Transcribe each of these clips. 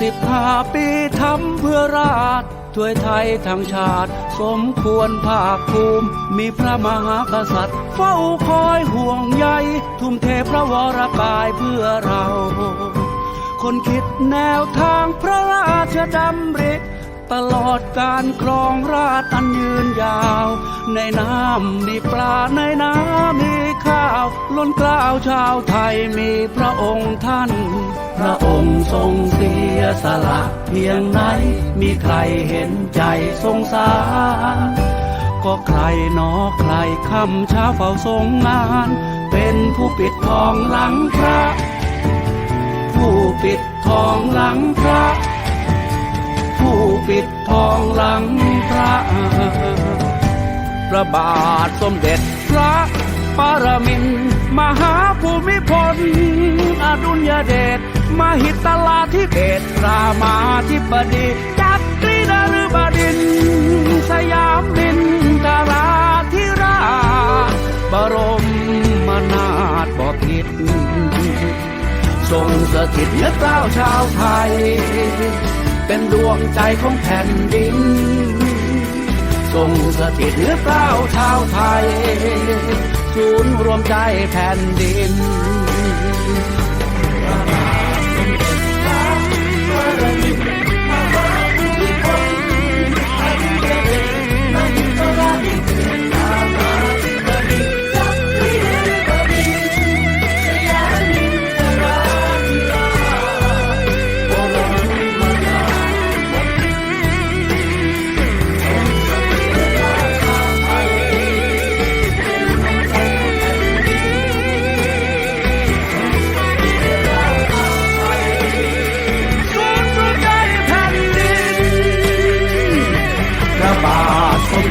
สิบห้าปีทำเพื่อราชช่วยไทยทั้งชาติ สมควรภาคภูมิ มีพระมหากษัตริย์ เฝ้าคอยห่วงใย ทุ่มเทพระวรกายเพื่อเรา คนคิดแนวทางพระราชดำริ ตลอดการครองราชอันยืนยาว ในน้ำมีปลาในน้ำมีข้าว ล้นเกล้าวชาวไทยมีพระองค์ท่าน พระองค์ทรงเสียสละเพียงไหน มีใครเห็นใจสงสารก็ใครหนอใครคำช้าเฝ้าทรงงาน เป็นผู้ปิดทองหลังพระ ผู้ปิดทองหลังพระ ผู้ปิดทองหลังพระพระบาทสมเด็จพระปรมินทรมหาภูมิพล อดุลยเดชมหิตลาธิเบศรามาธิบดีจักรีนฤบดิน สยามบินทราธิราชบรมนาถบพิตรทรงสถิตเนื้อกล้าวชาวไทย เป็นดวงใจของแผ่นดิน ทรงสถิตเนื้อกล้าวชาวไทย ศูนย์รวมใจแผ่นดินศู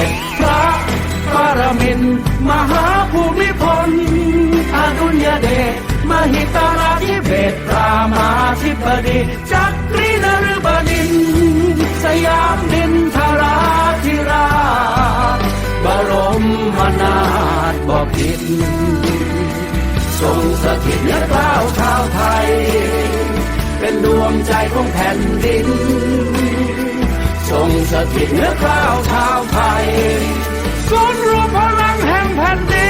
ด็จพระปรมินมหาภูมิพลอดุลยเดชมหิตราธิเบศรามาธิบดีจักรีนฤบดิน สยามดินทราธิราชบรมมนาถบพิตรทรงสถิตเนื้อกล้าวชาวไทย เป็นดวงใจของแผ่นดิน ทรงสถิตเนื้อกล้าวชาวไทยศูนย์รวมพลังแห่งแผ่นดิน